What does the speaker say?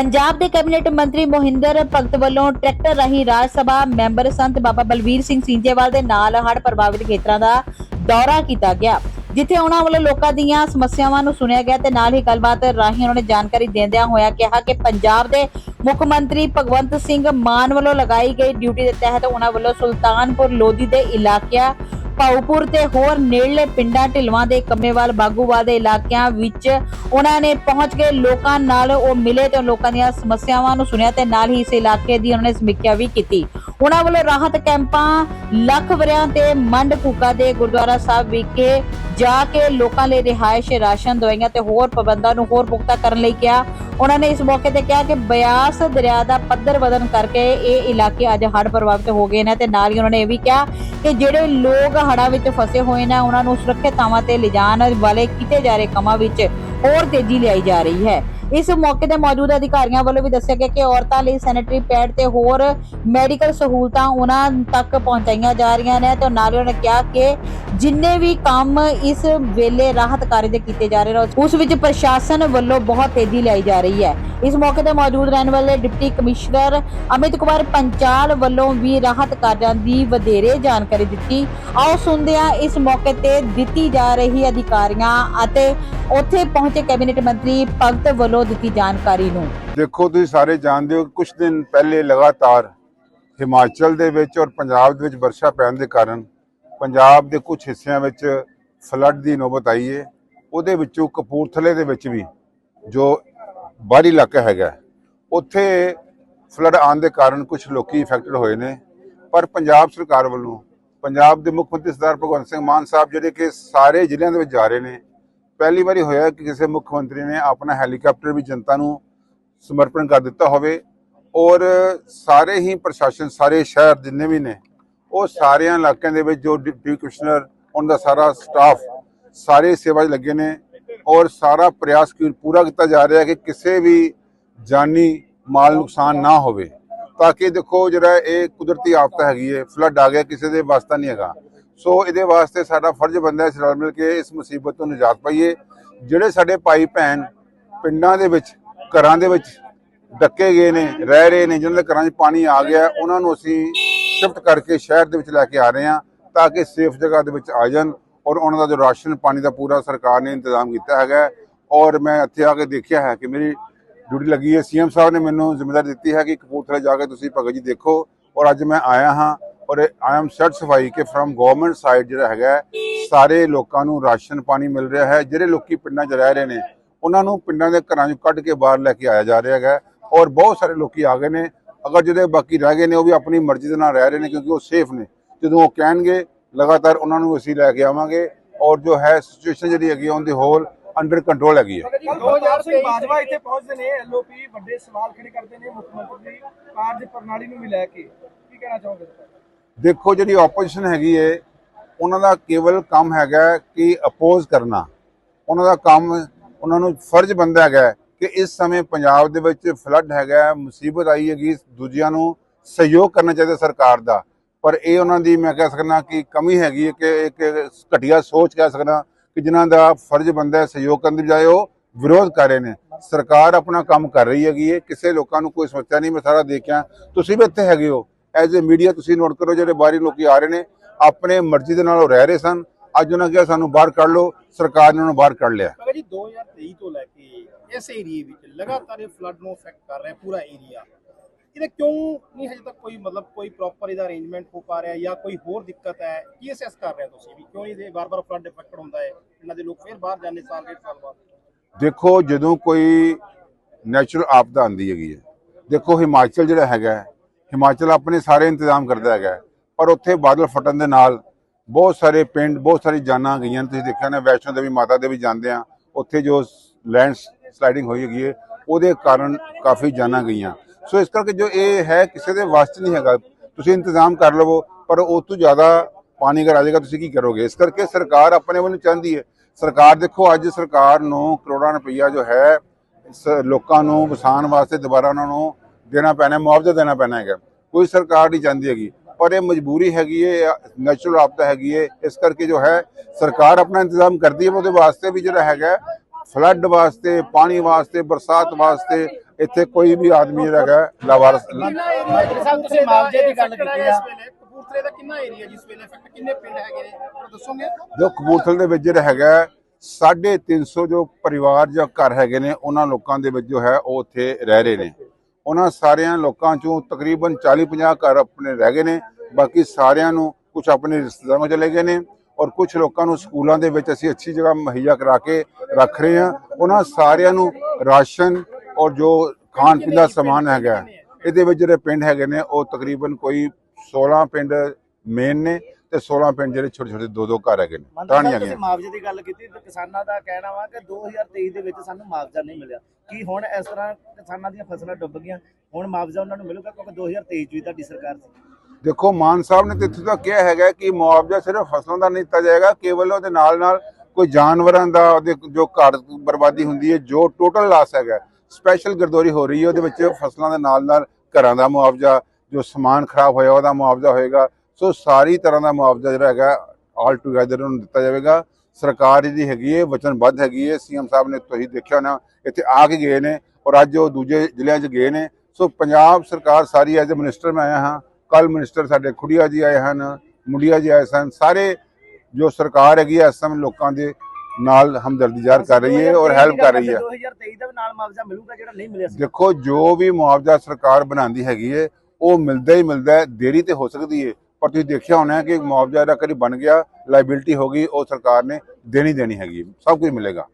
ਪੰਜਾਬ ਦੇ ਕੈਬਨਿਟ ਮੰਤਰੀ ਮੋਹਿੰਦਰ ਭਗਤ ਵੱਲੋਂ ਟਰੈਕਟਰ ਰਾਹੀਂ ਰਾਜ ਸਭਾ ਮੈਂਬਰ ਸੰਤ ਬਾਬਾ ਬਲਵੀਰ ਸਿੰਘ ਸਿੰਜੇਵਾਲ ਦੇ ਨਾਲ ਹੜ੍ਹ ਪ੍ਰਭਾਵਿਤ ਖੇਤਰਾਂ ਦਾ ਦੌਰਾ ਕੀਤਾ ਗਿਆ, ਜਿੱਥੇ ਉਹਨਾਂ ਵੱਲੋਂ ਲੋਕਾਂ ਦੀਆਂ ਸਮੱਸਿਆਵਾਂ ਨੂੰ ਸੁਣਿਆ ਗਿਆ ਤੇ ਨਾਲ ਹੀ ਗੱਲਬਾਤ ਰਾਹੀਂ ਉਹਨਾਂ ਨੇ ਜਾਣਕਾਰੀ ਦਿੰਦਿਆਂ ਹੋਇਆ ਕਿਹਾ ਕਿ ਪੰਜਾਬ ਦੇ ਮੁੱਖ ਮੰਤਰੀ ਭਗਵੰਤ ਸਿੰਘ ਮਾਨ ਵੱਲੋਂ ਲਗਾਈ ਗਈ ਡਿਊਟੀ ਦੇ ਤਹਿਤ ਉਹਨਾਂ ਵੱਲੋਂ ਸੁਲਤਾਨਪੁਰ ਲੋਧੀ ਦੇ ਇਲਾਕਿਆਂ ਭਾਊਪੁਰ ਤੇ ਹੋਰ ਨੇੜਲੇ ਪਿੰਡਾਂ ਢਿਲਵਾਂ ਦੇ ਕੰਮੇਵਾਲ ਬਾਗੂਵਾਲ ਦੇ ਇਲਾਕਿਆਂ ਵਿੱਚ ਉਹਨਾਂ ਨੇ ਪਹੁੰਚ ਕੇ ਲੋਕਾਂ ਨਾਲ ਉਹ ਮਿਲੇ ਤੇ ਲੋਕਾਂ ਦੀਆਂ ਸਮੱਸਿਆਵਾਂ ਨੂੰ ਸੁਣਿਆ ਤੇ ਨਾਲ ਹੀ ਇਸ ਇਲਾਕੇ ਦੀ ਉਹਨਾਂ ਨੇ ਸਮੀਖਿਆ ਵੀ ਕੀਤੀ। ਉਹਨਾਂ ਵੱਲੋਂ ਰਾਹਤ ਕੈਂਪਾਂ, ਲੱਖ ਵਰਿਆਂ ਤੇ ਮੰਡ ਕੂਕਾ ਦੇ ਗੁਰਦੁਆਰਾ ਸਾਹਿਬ ਵਿਖੇ ਜਾ ਕੇ ਲੋਕਾਂ ਲਈ ਰਿਹਾਇਸ਼, ਰਾਸ਼ਨ, ਦਵਾਈਆਂ ਤੇ ਹੋਰ ਪ੍ਰਬੰਧਾਂ ਨੂੰ ਹੋਰ ਪੁਖਤਾ ਕਰਨ ਲਈ ਕਿਹਾ। ਉਹਨਾਂ ਨੇ ਇਸ ਮੌਕੇ ਤੇ ਕਿਹਾ ਕਿ ਬਿਆਸ ਦਰਿਆ ਦਾ ਪੱਧਰ ਵਧਣ ਕਰਕੇ ਇਹ ਇਲਾਕੇ ਅੱਜ ਹੜ੍ਹ ਪ੍ਰਭਾਵਿਤ ਹੋ ਗਏ ਨੇ ਤੇ ਨਾਲ ਹੀ ਉਹਨਾਂ ਨੇ ਇਹ ਵੀ ਕਿਹਾ ਕਿ ਜਿਹੜੇ ਲੋਕ ਹੜ੍ਹਾਂ ਵਿੱਚ ਫਸੇ ਹੋਏ ਨੇ, ਉਹਨਾਂ ਨੂੰ ਸੁਰੱਖਿਅਤ ਥਾਵਾਂ ਤੇ ਲਿਜਾਣ ਵਾਲੇ ਕੀਤੇ ਜਾ ਰਹੇ ਕੰਮਾਂ ਵਿੱਚ ਹੋਰ ਤੇਜ਼ੀ ਲਿਆਈ ਜਾ ਰਹੀ ਹੈ। ਇਸ ਮੌਕੇ ਤੇ ਮੌਜੂਦ ਅਧਿਕਾਰੀਆਂ ਵੱਲੋਂ ਵੀ ਦੱਸਿਆ ਗਿਆ ਕਿ ਔਰਤਾਂ ਲਈ ਸੈਨੇਟਰੀ ਪੈਡ ਤੇ ਹੋਰ ਮੈਡੀਕਲ ਸਹੂਲਤਾਂ ਉਹਨਾਂ ਤੱਕ ਪਹੁੰਚਾਈਆਂ ਜਾ ਰਹੀਆਂ ਨੇ ਤੇ ਨਾਲ ਹੀ ਉਹਨਾਂ ਨੇ ਕਿਹਾ ਕਿ ਜਿੰਨੇ ਵੀ ਕੰਮ ਇਸ ਵੇਲੇ ਰਾਹਤ ਕਾਰਜ ਦੇ ਕੀਤੇ ਜਾ ਰਹੇ ਨੇ, ਉਸ ਵਿੱਚ ਪ੍ਰਸ਼ਾਸਨ ਵੱਲੋਂ ਬਹੁਤ ਤੇਜ਼ੀ ਲਿਆਈ ਜਾ ਰਹੀ ਹੈ। ਇਸ ਮੌਕੇ ਤੇ ਮੌਜੂਦ ਰਹਿਣ ਵਾਲੇ ਡਿਪਟੀ ਕਮਿਸ਼ਨਰ ਅਮਿਤ ਕੁਮਾਰ ਪੰਚਾਲ ਵੱਲੋਂ ਵੀ ਰਾਹਤ ਕਾਰਜਾਂ ਦੀ ਵਧੇਰੇ ਜਾਣਕਾਰੀ ਦਿੱਤੀ। ਆਓ ਸੁਣਦੇ ਹਾਂ ਇਸ ਮੌਕੇ ਤੇ ਦਿੱਤੀ ਜਾ ਰਹੀ ਅਧਿਕਾਰੀਆਂ ਅਤੇ ਉੱਥੇ ਪਹੁੰਚੇ ਕੈਬਨਿਟ ਮੰਤਰੀ ਭਗਤ ਵੱਲੋਂ ਦਿੱਤੀ ਜਾਣਕਾਰੀ ਨੂੰ। ਦੇਖੋ, ਤੁਸੀਂ ਸਾਰੇ ਜਾਣਦੇ ਹੋ ਕੁਝ ਦਿਨ ਪਹਿਲੇ ਲਗਾਤਾਰ ਹਿਮਾਚਲ ਦੇ ਵਿੱਚ ਔਰ ਪੰਜਾਬ ਦੇ ਵਿੱਚ ਵਰਸ਼ਾ ਪੈਣ ਦੇ ਕਾਰਨ ਪੰਜਾਬ ਦੇ ਕੁਝ ਹਿੱਸਿਆਂ ਵਿੱਚ ਫਲੱਡ ਦੀ ਨੌਬਤ ਆਈ ਹੈ ਉਹਦੇ ਵਿੱਚੋਂ ਕਪੂਰਥਲੇ ਦੇ ਵਿੱਚ ਵੀ ਜੋ ਬਾਹਰੀ ਇਲਾਕਾ ਹੈਗਾ ਉੱਥੇ ਫਲੱਡ ਆਉਣ ਦੇ ਕਾਰਨ ਕੁਝ ਲੋਕੀ ਇਫੈਕਟਡ ਹੋਏ ਨੇ। ਪਰ ਪੰਜਾਬ ਸਰਕਾਰ ਵੱਲੋਂ, ਪੰਜਾਬ ਦੇ ਮੁੱਖ ਮੰਤਰੀ ਸਰਦਾਰ ਭਗਵੰਤ ਸਿੰਘ ਮਾਨ ਸਾਹਿਬ ਜਿਹੜੇ ਕਿ ਸਾਰੇ ਜ਼ਿਲ੍ਹਿਆਂ ਦੇ ਵਿੱਚ ਜਾ ਰਹੇ ਨੇ, ਪਹਿਲੀ ਵਾਰੀ ਹੋਇਆ ਕਿ ਕਿਸੇ ਮੁੱਖ ਮੰਤਰੀ ਨੇ ਆਪਣਾ ਹੈਲੀਕਾਪਟਰ ਵੀ ਜਨਤਾ ਨੂੰ ਸਮਰਪਣ ਕਰ ਦਿੱਤਾ ਹੋਵੇ ਔਰ ਸਾਰੇ ਹੀ ਪ੍ਰਸ਼ਾਸਨ, ਸਾਰੇ ਸ਼ਹਿਰ ਜਿੰਨੇ ਵੀ ਨੇ, ਉਹ ਸਾਰਿਆਂ ਇਲਾਕਿਆਂ ਦੇ ਵਿੱਚ ਜੋ ਡਿਪਟੀ ਕਮਿਸ਼ਨਰ, ਉਹਨਾਂ ਦਾ ਸਾਰਾ ਸਟਾਫ ਸਾਰੇ ਸੇਵਾ 'ਚ ਲੱਗੇ ਨੇ। ਔਰ ਸਾਰਾ ਪ੍ਰਯਾਸ ਕੀ ਪੂਰਾ ਕੀਤਾ ਜਾ ਰਿਹਾ ਕਿ ਕਿਸੇ ਵੀ ਜਾਨੀ ਮਾਲ ਨੁਕਸਾਨ ਨਾ ਹੋਵੇ। ਤਾਂ ਕਿ ਦੇਖੋ ਜਿਹੜਾ ਇਹ ਕੁਦਰਤੀ ਆਫਤ ਹੈਗੀ ਹੈ ਫਲੱਡ ਆ ਗਿਆ, ਕਿਸੇ ਦੇ ਵਾਸਤਾ ਨਹੀਂ ਹੈਗਾ। ਸੋ ਇਹਦੇ ਵਾਸਤੇ ਸਾਡਾ ਫਰਜ਼ ਬਣਦਾ ਹੈ ਅਸੀਂ ਰਲ ਮਿਲ ਕੇ ਇਸ ਮੁਸੀਬਤ ਤੋਂ ਨਿਜਾਤ ਪਾਈਏ। ਜਿਹੜੇ ਸਾਡੇ ਭਾਈ ਭੈਣ ਪਿੰਡਾਂ ਦੇ ਵਿੱਚ, ਘਰਾਂ ਦੇ ਵਿੱਚ ਡੱਕੇ ਗਏ ਨੇ, ਰਹਿ ਰਹੇ ਨੇ, ਜਿਨ੍ਹਾਂ ਦੇ ਘਰਾਂ 'ਚ ਪਾਣੀ ਆ ਗਿਆ, ਉਹਨਾਂ ਨੂੰ ਅਸੀਂ ਸ਼ਿਫਟ ਕਰਕੇ ਸ਼ਹਿਰ ਦੇ ਵਿੱਚ ਲੈ ਕੇ ਆ ਰਹੇ ਹਾਂ, ਤਾਂ ਕਿ ਸੇਫ ਜਗ੍ਹਾ ਦੇ ਵਿੱਚ ਆ ਜਾਣ। ਔਰ ਉਹਨਾਂ ਦਾ ਜੋ ਰਾਸ਼ਨ ਪਾਣੀ ਦਾ ਪੂਰਾ ਸਰਕਾਰ ਨੇ ਇੰਤਜ਼ਾਮ ਕੀਤਾ ਹੈਗਾ ਔਰ ਮੈਂ ਇੱਥੇ ਆ ਕੇ ਦੇਖਿਆ ਹੈ ਕਿ ਮੇਰੀ ਡਿਊਟੀ ਲੱਗੀ ਹੈ। ਸੀਐਮ ਸਾਹਿਬ ਨੇ ਮੈਨੂੰ ਜ਼ਿੰਮੇਵਾਰੀ ਦਿੱਤੀ ਹੈ ਕਿ ਕਪੂਰਥਲੇ ਜਾ ਕੇ ਤੁਸੀਂ ਭਗਤ ਜੀ ਦੇਖੋ। ਔਰ ਅੱਜ ਮੈਂ ਆਇਆ ਹਾਂ ਔਰ ਆਈ ਐਮ ਸੈਟੀਸਫਾਈ ਕਿ ਫਰਮ ਗਵਰਨਮੈਂਟ ਸਾਈਡ ਜਿਹੜਾ ਹੈਗਾ ਸਾਰੇ ਲੋਕਾਂ ਨੂੰ ਰਾਸ਼ਨ ਪਾਣੀ ਮਿਲ ਰਿਹਾ ਹੈ। ਜਿਹੜੇ ਲੋਕੀ ਪਿੰਡਾਂ 'ਚ ਰਹਿ ਰਹੇ ਨੇ, ਉਹਨਾਂ ਨੂੰ ਪਿੰਡਾਂ ਦੇ ਘਰਾਂ 'ਚੋਂ ਕੱਢ ਕੇ ਬਾਹਰ ਲੈ ਕੇ ਆਇਆ ਜਾ ਰਿਹਾ ਹੈਗਾ ਔਰ ਬਹੁਤ ਸਾਰੇ ਲੋਕੀ ਆ ਗਏ ਨੇ। ਅਗਰ ਜਿਹੜੇ ਬਾਕੀ ਰਹਿ ਗਏ ਨੇ, ਉਹ ਵੀ ਆਪਣੀ ਮਰਜ਼ੀ ਦੇ ਨਾਲ ਰਹਿ ਰਹੇ ਨੇ ਕਿਉਂਕਿ ਉਹ ਸੇਫ ਨੇ। ਜਦੋਂ ਉਹ ਕਹਿਣਗੇ ਲਗਾਤਾਰ ਉਹਨਾਂ ਨੂੰ ਅਸੀਂ ਲੈ ਕੇ ਆਵਾਂਗੇ ਔਰ ਜੋ ਹੈ ਸਿਚੁਏਸ਼ਨ ਜਿਹੜੀ ਹੈਗੀ on the whole under control ਹੈਗੀ ਹੈ ਕੱਲ੍ਹ ਸਿੰਘ ਬਾਜਵਾ ਇੱਥੇ ਪਹੁੰਚਦੇ ਨੇ ਐਲਓਪੀ ਵੱਡੇ ਸਵਾਲ ਖੜੇ ਕਰਦੇ ਨੇ ਮੁੱਖ ਮੰਤਰੀ ਦੀ ਕਾਰਜ ਪ੍ਰਣਾਲੀ ਨੂੰ ਵੀ ਲੈ ਕੇ। ਕੀ ਕਹਿਣਾ ਚਾਹੋਗੇ? ਦੇਖੋ ਜਿਹੜੀ ਆਪੋਜੀਸ਼ਨ ਹੈਗੀ ਏ ਉਹਨਾਂ ਦਾ ਕੇਵਲ ਕੰਮ ਹੈਗਾ ਹੈ ਕਿ ਅਪੋਜ਼ ਕਰਨਾ। ਉਹਨਾਂ ਦਾ ਕੰਮ ਉਹਨਾਂ ਨੂੰ ਫਰਜ਼ ਬੰਦਾ ਹੈਗਾ ਹੈ ਕਿ ਇਸ ਸਮੇਂ ਪੰਜਾਬ ਦੇ ਵਿੱਚ ਫਲੱਡ ਹੈਗਾ ਹੈ, ਮੁਸੀਬਤ ਆਈ ਹੈਗੀ ਦੂਜਿਆਂ ਨੂੰ ਸਹਿਯੋਗ ਕਰਨਾ ਚਾਹੀਦਾ ਸਰਕਾਰ ਦਾ। ਪਰ ਇਹ ਉਹਨਾਂ ਦੀ ਮੈਂ ਕਹਿ ਸਕਦਾ ਕਿ ਕਮੀ ਹੈਗੀ ਹੈ ਕਿ ਇੱਕ ਘਟੀਆ ਸੋਚ ਕਹਿ ਸਕਦਾ ਕਿ ਜਿਨ੍ਹਾਂ ਦਾ ਫਰਜ਼ ਬੰਦਾ ਸਹਿਯੋਗ ਕਰਨ ਦੀ ਬਜਾਏ ਉਹ ਵਿਰੋਧ ਕਰ ਰਹੇ ਨੇ। ਸਰਕਾਰ ਆਪਣਾ ਕੰਮ ਕਰ ਰਹੀ ਹੈਗੀ ਹੈ, ਕਿਸੇ ਲੋਕਾਂ ਨੂੰ ਕੋਈ ਸਮੱਸਿਆ ਨਹੀਂ, ਮੈਂ ਸਾਰਾ ਦੇਖਿਆ। ਤੁਸੀਂ ਵੀ ਇੱਥੇ ਹੈਗੇ ਹੋ। ਐਜ਼ ਅ ਮੀਡੀਆ ਤੁਸੀਂ ਨੋਟ ਕਰੋ, ਜਿਹੜੇ ਬਾਹਰੀ ਲੋਕੀ ਆ ਰਹੇ ਨੇ, ਆਪਣੇ ਮਰਜ਼ੀ ਦੇ ਨਾਲ ਉਹ ਰਹਿ ਰਹੇ ਸਨ। ਅੱਜ ਉਹਨਾਂ ਕਿਹਾ, ਸਾਨੂੰ ਬਾਹਰ ਕੱਢ ਲਓ। ਸਰਕਾਰ ਨੇ ਉਹਨਾਂ ਨੂੰ ਬਾਹਰ ਕੱਢ ਲਿਆ। ਮਗਰ ਜੀ 2023 ਤੋਂ ਲੈ ਕੇ ਇਸ ਏਰੀਏ ਵਿੱਚ ਲਗਾਤਾਰ ਇਹ ਫਲੱਡ ਨੂੰ ਅਫੈਕਟ ਕਰ ਰਿਹਾ ਪੂਰਾ ਏਰੀਆ। ਇਹਦਾ ਕਿਉਂ ਨਹੀਂ ਹਜੇ ਤੱਕ ਕੋਈ ਮਤਲਬ ਕੋਈ ਪ੍ਰੋਪਰ ਇਹਦਾ ਅਰੇਂਜਮੈਂਟ ਹੋ ਪਾ ਰਿਹਾ ਜਾਂ ਕੋਈ ਹੋਰ ਦਿੱਕਤ ਹੈ? ਕੀ ਅਸੈਸ ਕਰ ਰਹੇ ਹੋ ਤੁਸੀਂ ਵੀ? ਕਿਉਂ ਇਹਦੇ ਵਾਰ-ਵਾਰ ਫਲੱਡ ਇਫੈਕਟ ਹੁੰਦਾ ਹੈ? ਇਹਨਾਂ ਦੇ ਲੋਕ ਫਿਰ ਬਾਹਰ ਜਾਂਦੇ ਸਾਲ ਡੇਢ ਸਾਲ ਬਾਅਦ। ਦੇਖੋ, ਜਦੋਂ ਕੋਈ ਨੈਚੁਰਲ ਆਪਦਾ ਆਉਂਦੀ ਹੈਗੀ ਹੈ। ਦੇਖੋ, ਹਿਮਾਚਲ ਜਿਹੜਾ ਹੈਗਾ ਹਿਮਾਚਲ ਆਪਣੇ ਸਾਰੇ ਇੰਤਜ਼ਾਮ ਕਰਦਾ ਹੈਗਾ ਪਰ ਉੱਥੇ ਬਾਦਲ ਫਟਣ ਦੇ ਨਾਲ ਬਹੁਤ ਸਾਰੇ ਪਿੰਡ, ਬਹੁਤ ਸਾਰੀ ਜਾਨਾਂ ਗਈਆਂ ਤੁਸੀਂ ਦੇਖਿਆ ਨਾ, ਵੈਸ਼ਨੋ ਦੇਵੀ ਮਾਤਾ ਦੇ ਵੀ ਜਾਂਦੇ ਆ। ਉੱਥੇ ਜੋ ਲੈਂਡ ਸਲਾਈਡਿੰਗ ਹੋਈ ਹੈਗੀ ਹੈ, ਉਹਦੇ ਕਾਰਨ ਕਾਫੀ ਜਾਨਾਂ ਗਈਆਂ। ਸੋ ਇਸ ਕਰਕੇ ਜੋ ਇਹ ਹੈ, ਕਿਸੇ ਦੇ ਵਾਸਤੇ ਨਹੀਂ ਹੈਗਾ। ਤੁਸੀਂ ਇੰਤਜ਼ਾਮ ਕਰ ਲਵੋ, ਪਰ ਉਹ ਤੋਂ ਜ਼ਿਆਦਾ ਪਾਣੀ ਅਗਰ ਆ ਜਾਏਗਾ, ਤੁਸੀਂ ਕੀ ਕਰੋਗੇ? ਇਸ ਕਰਕੇ ਸਰਕਾਰ ਆਪਣੇ ਵੱਲੋਂ ਚਾਹੁੰਦੀ ਹੈ। ਸਰਕਾਰ ਦੇਖੋ, ਅੱਜ ਸਰਕਾਰ ਨੂੰ ਕਰੋੜਾਂ ਰੁਪਈਆ ਜੋ ਹੈ, ਇਸ ਲੋਕਾਂ ਨੂੰ ਵਸਾਉਣ ਵਾਸਤੇ ਦੁਬਾਰਾ ਉਹਨਾਂ ਨੂੰ ਦੇਣਾ ਪੈਣਾ, ਮੁਆਵਜ਼ਾ ਦੇਣਾ ਪੈਣਾ ਹੈਗਾ। ਕੋਈ ਸਰਕਾਰ ਨਹੀਂ ਚਾਹੁੰਦੀ ਹੈਗੀ। ਪਰ ਇਹ ਮਜਬੂਰੀ ਹੈਗੀ ਹੈ ਨੈਚੁਰਲ ਆਪਦਾ ਹੈਗੀ ਹੈ। ਇਸ ਕਰਕੇ ਜੋ ਹੈ, ਸਰਕਾਰ ਆਪਣਾ ਇੰਤਜ਼ਾਮ ਕਰਦੀ ਹੈ, ਉਹਦੇ ਵਾਸਤੇ ਵੀ ਜਿਹੜਾ ਹੈਗਾ ਫਲੱਡ ਵਾਸਤੇ ਪਾਣੀ ਵਾਸਤੇ ਬਰਸਾਤ ਵਾਸਤੇ ਇੱਥੇ ਕੋਈ ਵੀ ਆਦਮੀ ਜਿਹੜਾ ਹੈਗਾ ਲਾਵਾਰਸ ਸਾਹਿਬ, ਤੁਸੀਂ ਮੁਆਵਜ਼ੇ ਦੀ ਗੱਲ ਕੀਤੀ ਆ। ਇਸ ਵੇਲੇ ਕਪੂਰਥਲੇ ਦਾ ਕਿੰਨਾ ਏਰੀਆ ਜਿਸ ਵੇਲੇ? ਇਫੈਕਟ ਕਿੰਨੇ ਪਿੰਡ ਹੈਗੇ ਨੇ? ਦੱਸੋਗੇ? ਜੋ ਕਪੂਰਥਲੇ ਦੇ ਵਿੱਚ ਜਿਹੜਾ ਹੈਗਾ 350 ਜੋ ਪਰਿਵਾਰ ਜਾਂ ਘਰ ਹੈਗੇ ਨੇ ਉਹਨਾਂ ਲੋਕਾਂ ਦੇ ਵਿੱਚ ਜੋ ਹੈ ਉਹ ਉੱਥੇ ਰਹਿ ਰਹੇ ਨੇ। ਉਹਨਾਂ ਸਾਰਿਆਂ ਲੋਕਾਂ ਚੋਂ ਤਕਰੀਬਨ 40-50 ਘਰ ਆਪਣੇ ਰਹਿ ਗਏ ਨੇ। ਬਾਕੀ ਸਾਰਿਆਂ ਨੂੰ ਕੁਝ ਆਪਣੇ ਰਿਸ਼ਤੇਦਾਰਾਂ ਚਲੇ ਗਏ ਨੇ। ਔਰ ਕੁਝ ਲੋਕਾਂ ਨੂੰ ਸਕੂਲਾਂ ਦੇ ਵਿੱਚ ਅਸੀਂ ਅੱਛੀ ਜਗ੍ਹਾ ਮੁਹੱਈਆ ਕਰਾ ਕੇ ਰੱਖ ਰਹੇ ਹਾਂ। ਉਹਨਾਂ ਸਾਰਿਆਂ ਨੂੰ ਰਾਸ਼ਨ ਔਰ ਜੋ ਖਾਣ ਪੀਣ ਦਾ ਸਮਾਨ ਹੈਗਾ ਇਹਦੇ ਵਿੱਚ ਜਿਹੜੇ ਪਿੰਡ ਹੈਗੇ ਨੇ ਉਹ ਤਕਰੀਬਨ ਕੋਈ 16 ਪਿੰਡ ਮੇਨ ਨੇ ਤੇ 16 ਪਿੰਡ ਜਿਹੜੇ ਛੋਟੇ ਛੋਟੇ ਦੋ ਦੋ ਘਰ ਹੈਗੇ ਨੇ ਹੈਗੀਆਂ। ਤੁਸੀਂ ਮੁਆਵਜ਼ੇ ਦੀ ਗੱਲ ਕੀਤੀ ਤੇ ਕਿਸਾਨਾਂ ਦਾ ਕਹਿਣਾ ਵਾ ਕਿ 2023 ਦੇ ਵਿੱਚ ਸਾਨੂੰ ਮੁਆਵਜ਼ਾ ਨਹੀਂ ਮਿਲਿਆ। ਕੀ ਹੁਣ ਇਸ ਤਰ੍ਹਾਂ ਕਿਸਾਨਾਂ ਦੀਆਂ ਫਸਲਾਂ ਡੁੱਬ ਗਈਆਂ ਹੁਣ ਮੁਆਵਜ਼ਾ ਉਹਨਾਂ ਨੂੰ ਮਿਲੂਗਾ ਕਿਉਂਕਿ 2023 ਚ ਵੀ ਤੁਹਾਡੀ ਸਰਕਾਰ ਸੀ। ਦੇਖੋ ਮਾਨ ਸਾਹਿਬ ਨੇ ਤੇ ਇੱਥੇ ਤਾਂ ਕਿਹਾ ਹੈਗਾ ਕਿ ਮੁਆਵਜ਼ਾ ਸਿਰਫ ਫਸਲਾਂ ਦਾ ਨਹੀਂ ਦਿੱਤਾ ਜਾਏਗਾ, ਕੇਵਲ ਉਹਦੇ ਨਾਲ ਨਾਲ ਕੋਈ ਜਾਨਵਰਾਂ ਦਾ, ਉਹਦੇ ਜੋ ਘਰ ਬਰਬਾਦੀ ਹੁੰਦੀ ਹੈ, ਜੋ ਟੋਟਲ ਲਾਸ ਹੈਗਾ ਸਪੈਸ਼ਲ ਗਰਦੋਰੀ ਹੋ ਰਹੀ ਹੈ, ਉਹਦੇ ਵਿੱਚ ਫਸਲਾਂ ਦੇ ਨਾਲ ਨਾਲ ਘਰਾਂ ਦਾ ਮੁਆਵਜ਼ਾ, ਜੋ ਸਮਾਨ ਖਰਾਬ ਹੋਇਆ ਉਹਦਾ ਮੁਆਵਜ਼ਾ ਹੋਏਗਾ। ਸੋ ਸਾਰੀ ਤਰ੍ਹਾਂ ਦਾ ਮੁਆਵਜ਼ਾ ਜਿਹੜਾ ਹੈਗਾ ਆਲ ਟੂਗੇਦਰ ਉਹਨੂੰ ਦਿੱਤਾ ਜਾਵੇਗਾ। ਸਰਕਾਰ ਜਿਹੜੀ ਹੈਗੀ ਹੈ, ਵਚਨਬੱਧ ਹੈਗੀ ਹੈ, ਸੀਐਮ ਸਾਹਿਬ ਨੇ ਤੁਸੀਂ ਦੇਖਿਆ ਹੋਣਾ, ਇੱਥੇ ਆ ਕੇ ਗਏ ਨੇ ਔਰ ਅੱਜ ਉਹ ਦੂਜੇ ਜ਼ਿਲ੍ਹਿਆਂ 'ਚ ਗਏ ਨੇ। ਸੋ ਪੰਜਾਬ ਸਰਕਾਰ ਸਾਰੀ ਐਜ਼ ਅ ਮਿਨਿਸਟਰ ਮੈਂ ਆਇਆ ਹਾਂ ਕੱਲ ਮਿਨਿਸਟਰ ਸਾਡੇ ਖੁੜੀਆ ਜੀ ਆਏ ਹਨ ਮੁੰਡੀਆ ਜੀ ਆਏ ਸਨ ਸਾਰੇ ਜੋ ਸਰਕਾਰ ਹੈਗੀ ਹੈ ਇਸ ਸਮੇਂ ਲੋਕਾਂ ਦੇ ਨਾਲ ਹਮਦਰਦੀ ਜ਼ਾਹਰ ਕਰ ਰਹੀ ਹੈ ਔਰ ਹੈਲਪ ਕਰ ਰਹੀ ਹੈ 2023 ਦਾ ਨਾਲ ਮੁਆਵਜ਼ਾ ਮਿਲੂਗਾ ਜਿਹੜਾ ਨਹੀਂ ਮਿਲਿਆ ਦੇਖੋ ਜੋ ਵੀ ਮੁਆਵਜ਼ਾ ਸਰਕਾਰ ਬਣਾਉਂਦੀ ਹੈਗੀ ਹੈ ਉਹ ਮਿਲਦਾ ਹੀ ਮਿਲਦਾ ਹੈ ਦੇਰੀ ਤੇ ਹੋ ਸਕਦੀ ਹੈ ਪਰ ਤੁਸੀਂ ਦੇਖਿਆ ਹੋਣਾ ਕਿ ਮੁਆਵਜ਼ਾ ਜਿਹੜਾ ਕਦੀ ਬਣ ਗਿਆ ਲਾਇਬਿਲਟੀ ਹੋ ਗਈ ਉਹ ਸਰਕਾਰ ਨੇ ਦੇਣੀ ਦੇਣੀ ਹੈਗੀ। ਸਭ ਕੁਝ ਮਿਲੇਗਾ